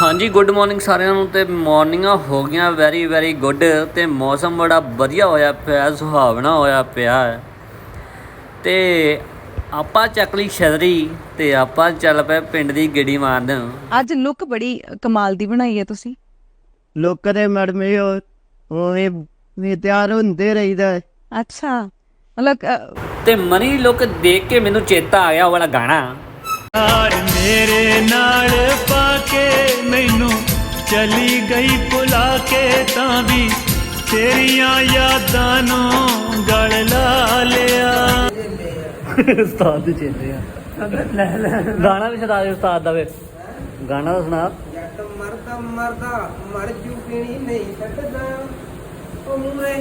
ਹਾਂਜੀ good morning ਸਾਰਿਆਂ ਨੂੰ ਤੇ ਮਾਰਨਿੰਗਾਂ ਹੋ ਗਈਆਂ ਵੈਰੀ ਵੈਰੀ ਗੁੱਡ ਤੇ ਮੌਸਮ ਬੜਾ ਵਧੀਆ ਹੋਇਆ ਪਿਆ ਸੁਹਾਵਣਾ ਹੋਇਆ ਪਿਆ। ਹੈ ਤੇ ਆਪਾਂ ਚੱਕ ਲਈ ਛਤਰੀ ਤੇ ਆਪਾਂ ਚੱਲ ਪਏ ਪਿੰਡ ਦੀ ਗੇੜੀ ਮਾਰਨ। ਅੱਜ ਲੁੱਕ ਬੜੀ ਕਮਾਲ ਦੀ ਬਣਾਈ ਹੈ ਤੁਸੀਂ। ਲੋਕਾਂ ਦੇ ਮੈਡਮ ਇਹ ਉਹ ਵੀ ਤਿਆਰ ਹੁੰਦੇ ਰਹੀਦਾ ਹੈ। ਅੱਛਾ ਮਤਲਬ ਅ, ਤੇ ਮਨੀ ਲੋਕ ਦੇਖ ਕੇ ਮੈਨੂੰ ਚੇਤਾ ਆ ਗਿਆ ਉਹ ਵਾਲਾ ਗਾਣਾ। ਯਾਰ ਮੇਰੇ ਨਾਲ ਪਾ ਕੇ ਗਈ ਭੁਲਾ ਕੇ ਤਾਂ ਵੀ ਤੇਰੀਆਂ ਯਾਦਾਂ ਨੂੰ ਗਲ ਲਾ ਲਿਆ। ਉਸਤਾਦ ਦੇ ਚੇਤੇ ਆ। ਗਾਣਾ ਵੀ ਸੁਣਾ ਦੇ ਉਸਤਾਦ ਦਾ ਵੇ ਗਾਣਾ ਤਾਂ ਸੁਣਾ। ਜੱਟ ਮਰਦਾ ਮਰਦਾ ਮਰ ਜੂ ਪੀਣੀ ਨਹੀਂ ਸਕਦਾ ਉਹ ਮੂਰੇ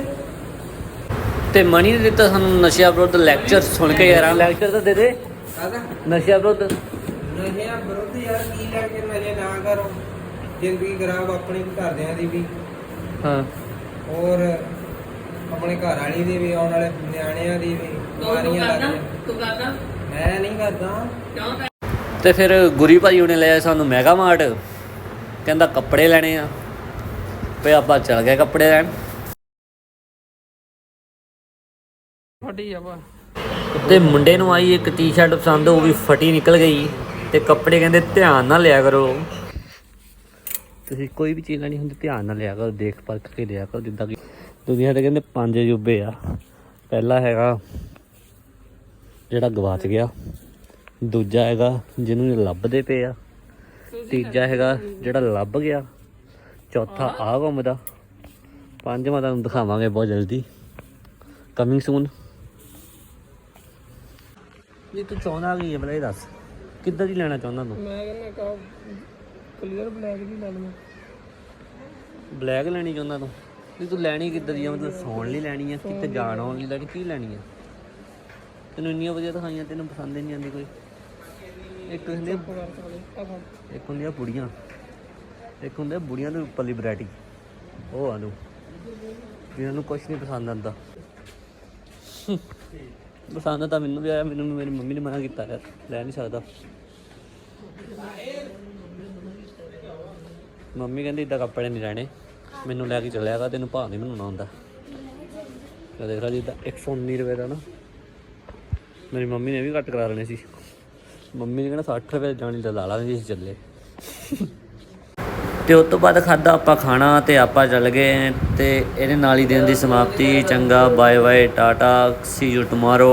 ਤੇ ਮਣੀ ਨੇ ਦਿੱਤਾ ਸਾਨੂੰ ਨਸ਼ਿਆਂ ਵਿਰੁੱਧ ਲੈਕਚਰ ਸੁਣ ਕੇ ਯਾਰ ਲੈਕਚਰ ਤਾਂ ਦੇ ਦੇ। ਕਾਹਦਾ? ਨਸ਼ਿਆਂ ਵਿਰੁੱਧ। ਨਸ਼ਿਆਂ ਵਿਰੁੱਧ ਯਾਰ ਕੀ ਲੈ ਕੇ ਨਸ਼ੇ ਨਾ ਕਰੋ। ਜ਼ਿੰਦਗੀ ਖਰਾਬ ਆਪਣੀ ਵੀ ਘਰਦਿਆਂ ਦੀ ਵੀ ਹਾਂ। ਔਰ ਆਪਣੇ ਘਰ ਵਾਲੀ ਦੀ ਵੀ ਆਉਣ ਵਾਲੇ ਨਿਆਣਿਆਂ ਦੀ ਵੀ ਬਿਮਾਰੀਆਂ ਲੱਗਦੀਆਂ ਤੂੰ ਕਰਦਾ। ਮੈਂ ਨਹੀਂ ਕਰਦਾ। ਤੇ? ਫਿਰ ਗੁਰੀ ਭਾਈ ਉਹਨੇ ਲਿਆ ਸਾਨੂੰ ਮੈਗਾ ਮਾਰਟ। ਕਹਿੰਦਾ ਕੱਪੜੇ ਲੈਣੇ ਆ। ਤੇ ਆਪਾਂ ਚਲ ਗਏ ਕੱਪੜੇ ਲੈਣ। ਤੇ ਮੁੰਡੇ ਨੂੰ ਆਈ ਇੱਕ ਟੀ-ਸ਼ਰਟ ਪਸੰਦ ਉਹ ਵੀ ਫਟੀ ਨਿਕਲ ਗਈ। ਤੇ ਕੱਪੜੇ ਕਹਿੰਦੇ ਧਿਆਨ ਨਾਲ ਲਿਆ ਕਰੋ। ਤੁਸੀਂ ਕੋਈ ਵੀ ਚੀਜ਼ ਲੈਣੀ ਹੁੰਦੀ ਧਿਆਨ ਨਾਲ ਲਿਆ ਕਰੋ ਦੇਖ ਪਰਖ ਕੇ ਲਿਆ ਕਰੋ ਜਿੱਦਾਂ ਕਿ ਦੁਨੀਆ ਤੇ ਕਹਿੰਦੇ ਪੰਜ ਅਜੂਬੇ ਆ। ਪਹਿਲਾ ਹੈਗਾ ਜਿਹੜਾ ਗਵਾਚ ਗਿਆ ਦੂਜਾ ਹੈਗਾ ਜਿਹਨੂੰ ਲੱਭਦੇ ਪਏ ਆ ਤੀਜਾ ਹੈਗਾ ਜਿਹੜਾ ਲੱਭ ਗਿਆ ਚੌਥਾ ਆ ਘੁੰਮਦਾ। ਪੰਜਵਾਂ ਤੁਹਾਨੂੰ ਦਿਖਾਵਾਂਗੇ ਬਹੁਤ ਜਲਦੀ। ਕਮਿੰਗ ਸੂਨ ਜੀ ਤੂੰ ਚਾਹੁੰਦਾ ਕੀ ਹੈ ਬਲੇ ਦੱਸ। ਕਿੱਦਾਂ ਦੀ ਲੈਣਾ ਚਾਹੁੰਦਾ ਤੂੰ? ਮੈਂ ਕਹਿੰਦਾ ਕਾ ਕਲੀਅਰ ਬਲੈਕ ਦੀ ਲੈ ਲਵਾਂ ਬਲੈਕ ਲੈਣੀ ਚਾਹੁੰਦਾ ਤੂੰ? ਵੀ ਤੂੰ ਲੈਣੀ ਕਿੱਦਾਂ ਦੀ ਆ? ਮਤਲਬ ਸੌਣ ਲਈ ਲੈਣੀ ਆ ਕਿਤੇ ਜਾਣ ਆਉਣ ਲਈ ਲੈਣੀ ਕੀ ਲੈਣੀ ਆ? ਤੈਨੂੰ ਇੰਨੀਆਂ ਵਧੀਆ ਦਿਖਾਈਆਂ ਤੈਨੂੰ ਪਸੰਦ ਨਹੀਂ ਆਉਂਦੀ ਕੋਈ। ਇੱਕ ਹੁੰਦੀ ਆ- ਇੱਕ ਹੁੰਦੀਆਂ ਬੁੜੀਆਂ। ਇੱਕ ਹੁੰਦੇ ਬੁੜੀਆਂ ਦੇ ਉੱਪਰਲੀ ਵੈਰਾਈਟੀ ਉਹ ਆ ਨੂੰ ਜਿਹਨਾਂ ਨੂੰ ਕੁਝ ਨਹੀਂ ਪਸੰਦ ਆਉਂਦਾ। ਪਸੰਦ ਤਾਂ ਮੈਨੂੰ ਵੀ ਆਇਆ ਮੈਨੂੰ ਵੀ ਮੇਰੀ ਮੰਮੀ ਨੇ ਮਨਾ ਕੀਤਾ ਯਾਰ ਲੈ ਨਹੀਂ ਸਕਦਾ। ਮੰਮੀ ਕਹਿੰਦੀ ਇਦਾਂ ਕੱਪੜੇ ਨਹੀਂ ਲੈਣੇ। ਮੈਨੂੰ ਲੈ ਕੇ ਚੱਲਿਆਗਾ ਤੈਨੂੰ ਭਾਅ ਨਹੀਂ ਬਣਾਉਣਾ ਹੁੰਦਾ। ਤੇ ਦੇਖ ਲਾ ਜਿੱਦਾਂ 119 ਰੁਪਏ ਦਾ ਨਾ, ਮੇਰੀ ਮੰਮੀ ਨੇ ਵੀ ਘੱਟ ਕਰਾ ਲੈਣੇ ਸੀ। ਮੰਮੀ ਨੇ ਕਹਿੰਦਾ 60 ਰੁਪਏ ਜਾਣੀ ਤੇ ਲਾ ਲਾਂਗੇ ਅਸੀਂ ਚੱਲੇ। ਤੇ ਉਸ ਤੋਂ ਬਾਅਦ ਖਾਦਾ ਆਪਾਂ ਖਾਣਾ ਤੇ ਆਪਾਂ ਚੱਲ ਗਏ ਤੇ ਇਹਦੇ ਨਾਲ ਹੀ ਦਿਨ ਦੀ ਸਮਾਪਤੀ। ਚੰਗਾ bye bye tata see you tomorrow